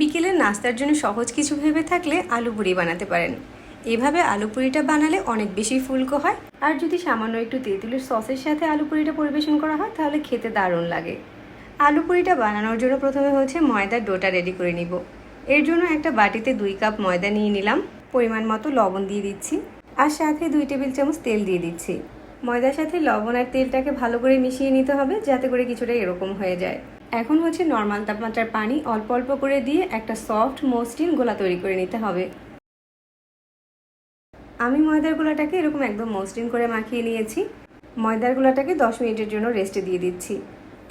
বিকেলের নাস্তার জন্য সহজ কিছু ভেবে থাকলে আলু পুরি বানাতে পারেন। এভাবে আলু পুরিটা বানালে অনেক বেশি ফুলকো হয়। আর যদি সামান্য একটু তেঁতুলের সসের সাথে আলু পুরিটা পরিবেশন করা হয়, তাহলে খেতে দারুণ লাগে। আলু পুরিটা বানানোর জন্য প্রথমে হচ্ছে ময়দার ডোটা রেডি করে নিব। এর জন্য একটা বাটিতে দুই কাপ ময়দা নিয়ে নিলাম। পরিমাণ মতো লবণ দিয়ে দিচ্ছি। আর সাথে দুই টেবিল চামচ তেল দিয়ে দিচ্ছি। ময়দার সাথে লবণ আর তেলটাকে ভালো করে মিশিয়ে নিতে হবে, যাতে করে কিছুটা এরকম হয়ে যায়। এখন হচ্ছে নর্মাল তাপমাত্রার পানি অল্প অল্প করে দিয়ে একটা সফট মসৃণ গোলা তৈরি করে নিতে হবে। আমি ময়দার গোলাটাকে এরকম একদম মসৃণ করে মাখিয়ে নিয়েছি। ময়দার গোলাটাকে দশ মিনিটের জন্য রেস্টে দিয়ে দিচ্ছি।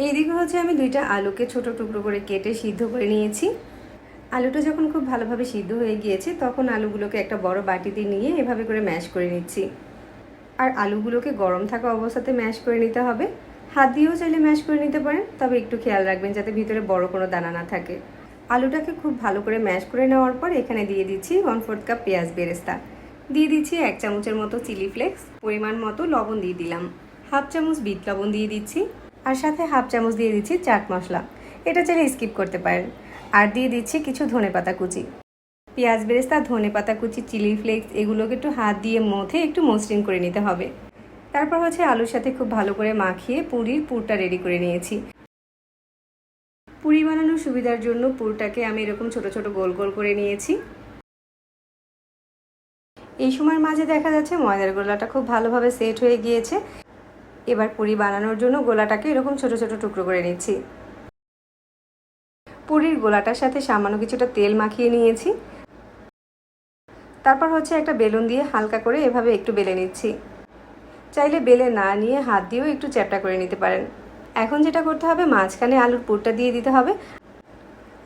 এইদিকে হচ্ছে আমি দুইটা আলুকে ছোট টুকরো করে কেটে সিদ্ধ করে নিয়েছি। আলুটা যখন খুব ভালোভাবে সিদ্ধ হয়ে গিয়েছে, তখন আলুগুলোকে একটা বড় বাটিতে নিয়ে এভাবে করে ম্যাশ করে নিচ্ছি। আর আলুগুলোকে গরম থাকা অবস্থাতে ম্যাশ করে নিতে হবে। হাত দিয়েও চাইলে ম্যাশ করে নিতে পারেন, তবে একটু খেয়াল রাখবেন যাতে ভিতরে বড় কোনো দানা না থাকে। আলুটাকে খুব ভালো করে ম্যাশ করে নেওয়ার পর এখানে দিয়ে দিচ্ছি ওয়ান ফোর্থ কাপ পেঁয়াজ বেরেস্তা। দিয়ে দিচ্ছি এক চামচের মতো চিলি ফ্লেক্স পরিমাণ মতো লবণ দিয়ে দিলাম। হাফ চামচ বিট লবণ দিয়ে দিচ্ছি, আর সাথে হাফ চামচ দিয়ে দিচ্ছি চাট মশলা। এটা চাইলে স্কিপ করতে পারেন। আর দিয়ে দিচ্ছি কিছু ধনে পাতা কুচি। পেঁয়াজ বেরেস্তা, ধনে পাতা কুচি, চিলি ফ্লেক্স এগুলোকে একটু হাত দিয়ে মথে একটু মসৃণ করে নিতে হবে। তারপর হচ্ছে আলুর সাথে খুব ভালো করে মাখিয়ে পুরির পুরটা রেডি করে নিয়েছি। পুরি বানানোর সুবিধার জন্য পুরটাকে আমি এরকম ছোট ছোট গোল গোল করে নিয়েছি। এই সময়ের মাঝে দেখা যাচ্ছে ময়দার গোলাটা খুব ভালোভাবে সেট হয়ে গিয়েছে। এবার পুরি বানানোর জন্য গোলাটাকে এরকম ছোট ছোট টুকরো করে নিচ্ছি। পুরির গোলাটার সাথে সামান্য কিছুটা তেল মাখিয়ে নিয়েছি। তারপর হচ্ছে একটা বেলুন দিয়ে হালকা করে এভাবে একটু বেলে নিচ্ছি। চাইলে বেলে না নিয়ে হাত দিয়েও একটু চ্যাপটা করে নিতে পারেন। এখন যেটা করতে হবে, মাঝখানে আলুর পুরটা দিয়ে দিতে হবে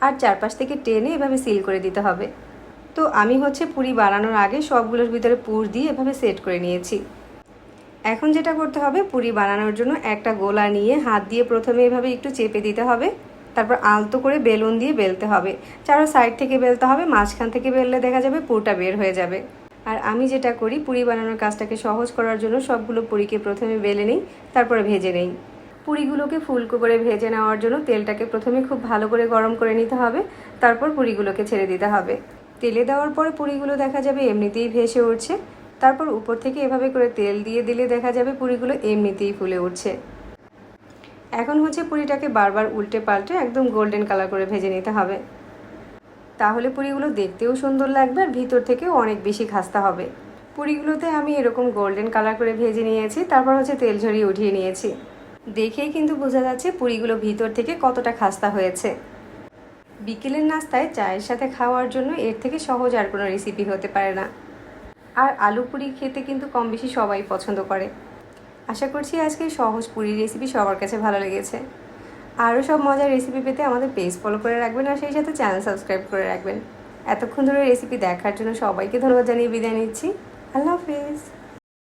আর চারপাশ থেকে টেনে এভাবে সিল করে দিতে হবে। তো আমি হচ্ছে পুরি বানানোর আগে সবগুলোর ভিতরে পুর দিয়ে এভাবে সেট করে নিয়েছি। এখন যেটা করতে হবে, পুরি বানানোর জন্য একটা গোলা নিয়ে হাত দিয়ে প্রথমে এভাবে একটু চেপে দিতে হবে। তারপর আলতো করে বেলুন দিয়ে বেলতে হবে। চারো সাইড থেকে বেলতে হবে, মাঝখান থেকে বেললে দেখা যাবে পুরোটা বের হয়ে যাবে। আর আমি যেটা করি, পুরি বানানোর কাজটাকে সহজ করার জন্য সবগুলো পুরিকে প্রথমে বেলে নিই, তারপরে ভেজে নেই। পুরিগুলোকে ফুলকো করে ভেজে নেওয়ার জন্য তেলটাকে প্রথমে খুব ভালো করে গরম করে নিতে হবে, তারপর পুরিগুলোকে ছেড়ে দিতে হবে। তেলে দেওয়ার পরে পুরিগুলো দেখা যাবে এমনিতেই ভেসে উঠছে, তারপর উপর থেকে এভাবে করে তেল দিয়ে দিলে দেখা যাবে পুরিগুলো এমনিতেই ফুলে উঠছে। এখন হচ্ছে পুরিটাকে বারবার উল্টে পাল্টে একদম গোল্ডেন কালার করে ভেজে নিতে হবে। তাহলে পুরিগুলো দেখতেও সুন্দর লাগবে আর ভিতর থেকেও অনেক বেশি খাস্তা হবে। পুরিগুলোতে আমি এরকম গোল্ডেন কালার করে ভেজে নিয়েছি, তারপর হচ্ছে তেল ঝরিয়ে উঠিয়ে নিয়েছি। দেখেই কিন্তু বোঝা যাচ্ছে পুরিগুলো ভিতর থেকে কতটা খাস্তা হয়েছে। বিকেলের নাস্তায় চায়ের সাথে খাওয়ার জন্য এর থেকে সহজ আর কোনো রেসিপি হতে পারে না। আর আলু পুরি খেতে কিন্তু কম বেশি সবাই পছন্দ করে। আশা করছি আজকে সহজ পুরীর রেসিপি সবার কাছে ভালো লেগেছে। আরও সব মজার রেসিপি পেতে আমাদের পেজ ফলো করে রাখবেন আর সেই সাথে চ্যানেল সাবস্ক্রাইব করে রাখবেন। এতক্ষণ ধরে রেসিপি দেখার জন্য সবাইকে ধন্যবাদ জানিয়ে বিদায় নিচ্ছি। আল্লাহ হাফেজ।